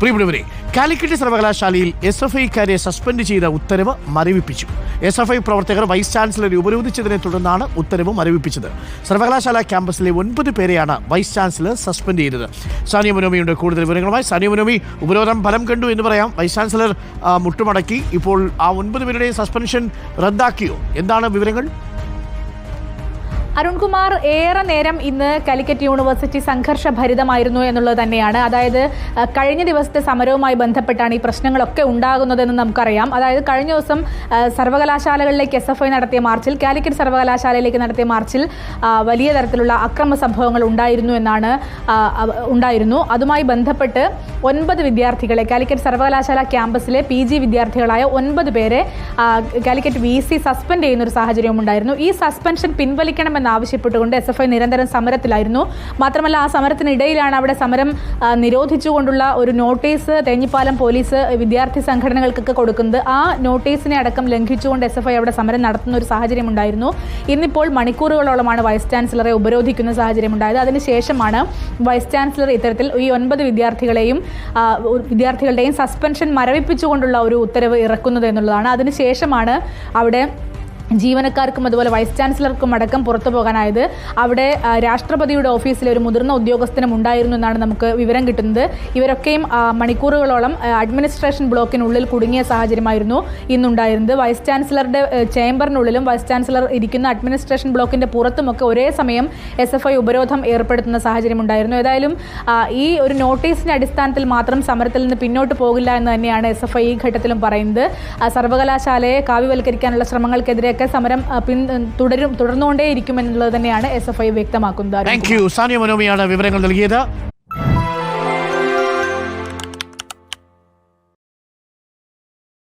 പ്രിയപ്പെട്ടവരെ കാലിക്കറ്റ് സർവകലാശാലയിൽ S F ഐക്കാരെ suspend ചെയ്ത ഉത്തരവ് മരവിപ്പിച്ചു. എസ് എഫ് ഐ പ്രവർത്തകർ വൈസ് ചാൻസലറെ ഉപരോധിച്ചതിനെ തുടർന്നാണ് ഉത്തരവ് മരവിപ്പിച്ചത്. സർവകലാശാല ക്യാമ്പസിലെ ഒൻപത് പേരെയാണ് വൈസ് ചാൻസലർ സസ്പെൻഡ് ചെയ്തത്. സാനിയ മനോമിയുടെ കൂടുതൽ വിവരങ്ങളുമായി സാനിയ മനോമി ഉപരോധം ഫലം കണ്ടു എന്ന് പറയാം. വൈസ് ചാൻസലർ മുട്ടുമടക്കി. ഇപ്പോൾ ആ ഒൻപത് പേരുടെയും സസ്പെൻഷൻ റദ്ദാക്കിയോ? എന്താണ് വിവരങ്ങൾ? അരുൺകുമാർ ഏറെ നേരം ഇന്ന് കാലിക്കറ്റ് യൂണിവേഴ്സിറ്റി സംഘർഷഭരിതമായിരുന്നു എന്നുള്ളത് തന്നെയാണ്. അതായത് കഴിഞ്ഞ ദിവസത്തെ സമരവുമായി ബന്ധപ്പെട്ടാണ് ഈ പ്രശ്നങ്ങളൊക്കെ ഉണ്ടാകുന്നതെന്ന് നമുക്കറിയാം. അതായത് കഴിഞ്ഞ ദിവസം സർവകലാശാലകളിലേക്ക് എസ് എഫ് ഐ നടത്തിയ മാർച്ചിൽ കാലിക്കറ്റ് സർവകലാശാലയിലേക്ക് നടത്തിയ മാർച്ചിൽ വലിയ തരത്തിലുള്ള അക്രമ സംഭവങ്ങൾ ഉണ്ടായിരുന്നു എന്നാണ് ഉണ്ടായിരുന്നു. അതുമായി ബന്ധപ്പെട്ട് ഒൻപത് വിദ്യാർത്ഥികളെ കാലിക്കറ്റ് സർവകലാശാല ക്യാമ്പസിലെ പി ജി വിദ്യാർത്ഥികളായ ഒൻപത് പേരെ കാലിക്കറ്റ് വി സി സസ്പെൻഡ് ചെയ്യുന്ന ഒരു സാഹചര്യം ഉണ്ടായിരുന്നു ഈ സസ്പെൻഷൻ പിൻവലിക്കണമെന്നാവശ്യപ്പെട്ടുകൊണ്ട് എസ് എഫ് ഐ നിരന്തരം സമരത്തിലായിരുന്നു. മാത്രമല്ല ആ സമരത്തിനിടയിലാണ് അവിടെ സമരം നിരോധിച്ചുകൊണ്ടുള്ള ഒരു നോട്ടീസ് തേഞ്ഞിപ്പാലം പോലീസ് വിദ്യാർത്ഥി സംഘടനകൾക്കൊക്കെ കൊടുക്കുന്നത്. ആ നോട്ടീസിനെ അടക്കം ലംഘിച്ചുകൊണ്ട് എസ് എഫ് ഐ അവിടെ സമരം നടത്തുന്ന ഒരു സാഹചര്യം ഉണ്ടായിരുന്നു. ഇന്നിപ്പോൾ മണിക്കൂറുകളോളമാണ് വൈസ് ചാൻസലറെ ഉപരോധിക്കുന്ന സാഹചര്യം ഉണ്ടായത്. അതിനുശേഷമാണ് വൈസ് ചാൻസലർ ഇത്തരത്തിൽ ഈ ഒൻപത് വിദ്യാർത്ഥികളെയും വിദ്യാർത്ഥികളുടെയും സസ്പെൻഷൻ മരവിപ്പിച്ചുകൊണ്ടുള്ള ഒരു ഉത്തരവ് ഇറക്കുന്നത് എന്നുള്ളതാണ്. അതിനുശേഷമാണ് അവിടെ ജീവനക്കാർക്കും അതുപോലെ വൈസ് ചാൻസലർക്കും അടക്കം പുറത്തു പോകാനായത് അവിടെ രാഷ്ട്രപതിയുടെ ഓഫീസിൽ ഒരു മുതിർന്ന ഉദ്യോഗസ്ഥനും ഉണ്ടായിരുന്നു എന്നാണ് നമുക്ക് വിവരം കിട്ടുന്നത്. ഇവരൊക്കെയും മണിക്കൂറുകളോളം അഡ്മിനിസ്ട്രേഷൻ ബ്ലോക്കിനുള്ളിൽ കുടുങ്ങിയ സാഹചര്യമായിരുന്നു ഇന്നുണ്ടായിരുന്നത്. വൈസ് ചാൻസലറുടെ ചേംബറിനുള്ളിലും വൈസ് ചാൻസലർ ഇരിക്കുന്ന അഡ്മിനിസ്ട്രേഷൻ ബ്ലോക്കിന്റെ പുറത്തുമൊക്കെ ഒരേ സമയം എസ് എഫ് ഐ ഉപരോധം ഏർപ്പെടുത്തുന്ന സാഹചര്യം ഉണ്ടായിരുന്നു. ഏതായാലും ഈ ഒരു നോട്ടീസിന്റെ അടിസ്ഥാനത്തിൽ മാത്രം സമരത്തിൽ നിന്ന് പിന്നോട്ട് പോകില്ല എന്ന് തന്നെയാണ് എസ് എഫ് ഐ ഈ ഘട്ടത്തിലും പറയുന്നത്. സർവകലാശാലയെ കാവ്യവൽക്കരിക്കാനുള്ള ശ്രമങ്ങൾക്കെതിരെയൊക്കെ സമരം പിൻ തുടരും തുടർന്നുകൊണ്ടേയിരിക്കും എന്നുള്ളത് തന്നെയാണ് എസ് എഫ് ഐ വ്യക്തമാക്കുന്നത് താങ്ക് യു സാനിയ മനോമിയാണ് വിവരങ്ങൾ നൽകിയത്.